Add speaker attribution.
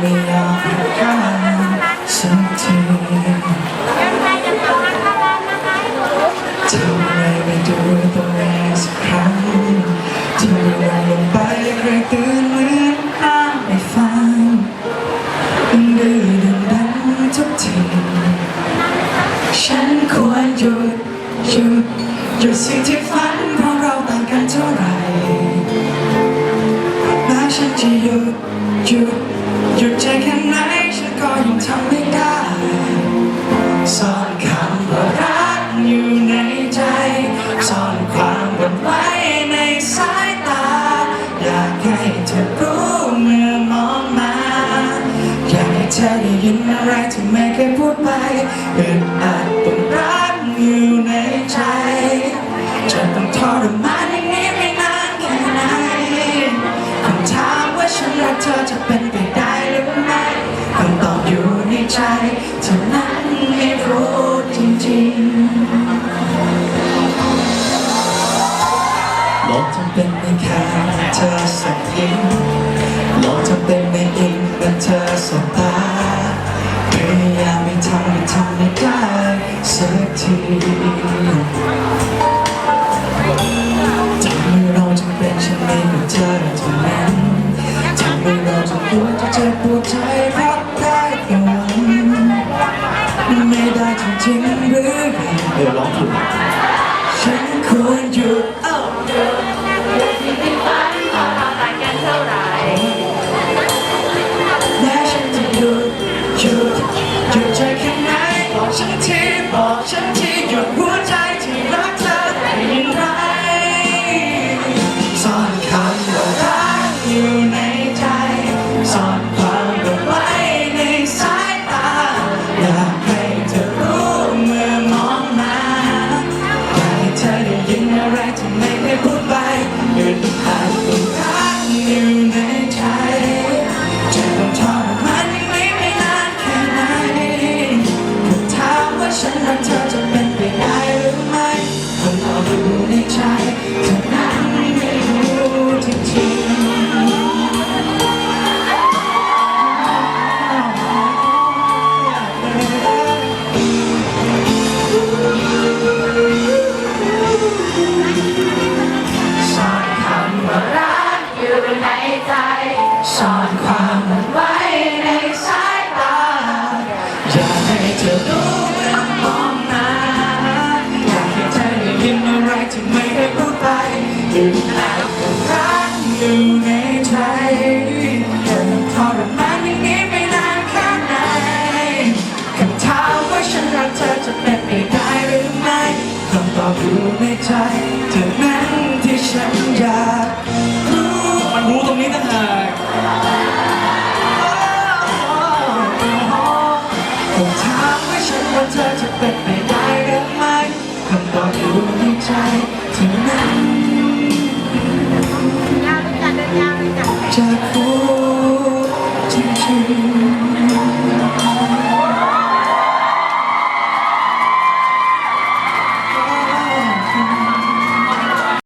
Speaker 1: ไม่ยอมให้ข้ามสักทีทำไมไม่ดูตัวเองสักครั้งที่ไม่ได้ลงไปใครเตือนเหมือนห้ามไม่ฟังดื้อดึงดันทุกทีฉันควรหยุดหยุดหยุดสิ่งที่ฝันเพราะเราต่างกันเท่าไหร่แม้ฉันจะหยุดห ซ่อนความหวั่นไหวในสายตา อยากให้เธอรู้เมื่อมองมาอยากให้เธอได้ยินอะไรที่ไม่เคยพูดไปอึดอัดต้องรักอยู่ใน เธอสักยิ้มโลกจะเป็นไม่อิงเมื่เธอสบตาพยายามไม่ทำไม่ทำไม่ได้สักทีทำให้เราจำเป็นฉันมีกับเธอเท่านั้นทำให้เราจำตัวจะเจ็บปวดใจพักได้แค่วันไม่ได้จริงๆหรือไงเดี๋ยวร้องถูกฉันควรหยุด บอามว่า ถึงอบอยู่ในใจแต่ทรมานงี้ไม่นานแค่ไหนคำถามว่าฉันรักเธอจะเป็นไปได้หรือไม่คำตอบอยู่ในใจเธอค
Speaker 2: น
Speaker 1: ที่ฉันอยากมันรู้ตรงนี้ต่างหากคำถามว่าฉันรักเธอจะเป็นไปได้หรือไม่คำตอบอยู่ในใจเธอนั้น